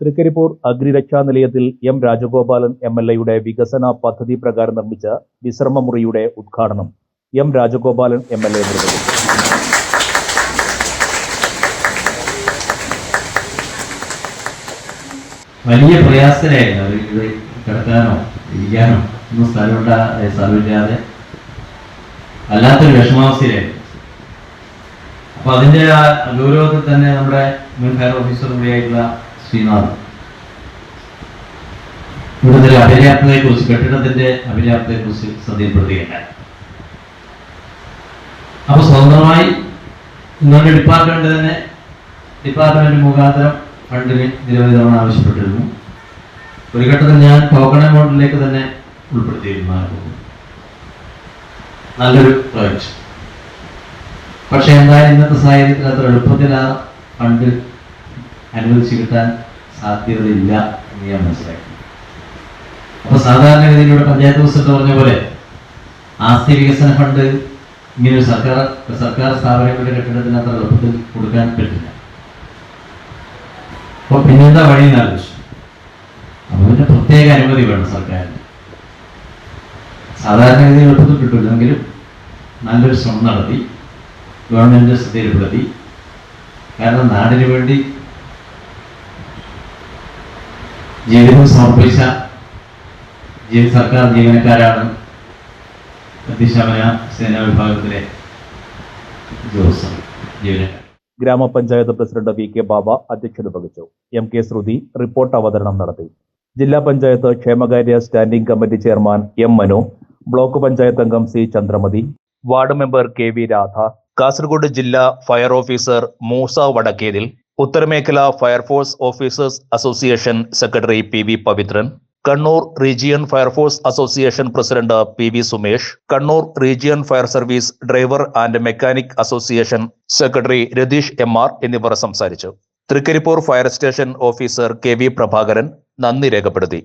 തൃക്കരിപ്പൂർ അഗ്നിരക്ഷാ നിലയത്തിൽ M Rajagopalan M L എയുടെ വികസന പദ്ധതി പ്രകാരം നിർമ്മിച്ച വിശ്രമമുറിയുടെ ഉദ്ഘാടനം M Rajagopalan M L A നിർവഹിച്ചു. വലിയ പ്രയാസത്തിലായിരുന്നു അവർ ഇത് കിടക്കാനോ ഇരിക്കാനോ ഒന്നും സ്ഥലമുണ്ട സ്ഥലമില്ലാതെ. അല്ലാത്തൊരു വിഷമാവസ്ഥയിലായിരുന്നു. അപ്പൊ അതിന്റെ ആ ഗൗരവത്തിൽ തന്നെ നമ്മുടെ മുൻ ഫയർ ഓഫീസർ കൂടിയായിട്ടുള്ള ശ്രീനാഥ് ഇവിടുത്തെ അപര്യാപ്തതയെ കുറിച്ച് കെട്ടിടത്തിന്റെ അപര്യാപ്തതയെ കുറിച്ച് ശ്രദ്ധയിൽപ്പെടുത്തുകയുണ്ടായി അപ്പൊ സ്വതന്ത്രമായി നിങ്ങളുടെ ഡിപ്പാർട്ട്മെന്റ് തന്നെ ഡിപ്പാർട്ട്മെന്റ് മുഖാന്തരം ഫണ്ടിന് നിരവധി തവണ ആവശ്യപ്പെട്ടിരുന്നു. ഒരു ഘട്ടത്തിൽ ഞാൻ ടോക്കൺ എമൗണ്ടിലേക്ക് തന്നെ ഉൾപ്പെടുത്തിയിരുന്നു നല്ലൊരു പ്രോജക്റ്റ് പക്ഷെ എന്തായാലും ഇന്നത്തെ സാഹചര്യത്തിൽ അത്ര എളുപ്പത്തിൽ ആ ഫണ്ട് അനുവദിച്ചു കിട്ടാൻ സാധ്യതയില്ല എന്ന് ഞാൻ മനസ്സിലാക്കി. അപ്പൊ സാധാരണഗതിയിലൂടെ പഞ്ചായത്ത് പ്രസിഡന്റ് പറഞ്ഞ പോലെ ആസ്തി വികസന ഫണ്ട് ഇങ്ങനെ ഒരു സർക്കാർ സർക്കാർ സ്ഥാപനങ്ങളുടെ കെട്ടിടത്തിന് അത്ര എളുപ്പത്തിൽ കൊടുക്കാൻ പറ്റില്ല. അപ്പൊ പിന്നെന്താ വഴി എന്ന് ആലോചിച്ചു. അപ്പൊ പിന്നെ പ്രത്യേക അനുമതി വേണം സർക്കാരിന്. സാധാരണഗതിയിൽ എളുപ്പത്തിൽ കിട്ടില്ലെങ്കിലും നല്ലൊരു ശ്രമം നടത്തി ഗവൺമെന്റ് ശ്രദ്ധയിൽപ്പെടുത്തി. കാരണം നാടിന് വേണ്ടി ജീവിതം സമർപ്പിച്ച സർക്കാർ ജീവനക്കാരാണ് അതിശമന സേനാ വിഭാഗത്തിലെ ഗ്രാമപഞ്ചായത്ത് പ്രസിഡന്റ് വി കെ ബാബ അധ്യക്ഷത വഹിച്ചു. എം കെ ശ്രുതി റിപ്പോർട്ട് അവതരണം നടത്തി. ജില്ലാ പഞ്ചായത്ത് ക്ഷേമകാര്യ standing committee chairman M Manu block panchayat അംഗം C Chandramathi ward member K V Radha Kasaragod ജില്ലാ fire officer Moosa Vadakkethil ഉത്തരമേഖല fire force officers association secretary P V Pavithran Kannur region fire force association president P V Sumesh Kannur region fire service driver and mechanic association secretary Ratheesh M R എന്നിവർ സംസാരിച്ചു. Thrikaripur fire station officer K V Prabhakaran നന്ദി രേഖപ്പെടുത്തി.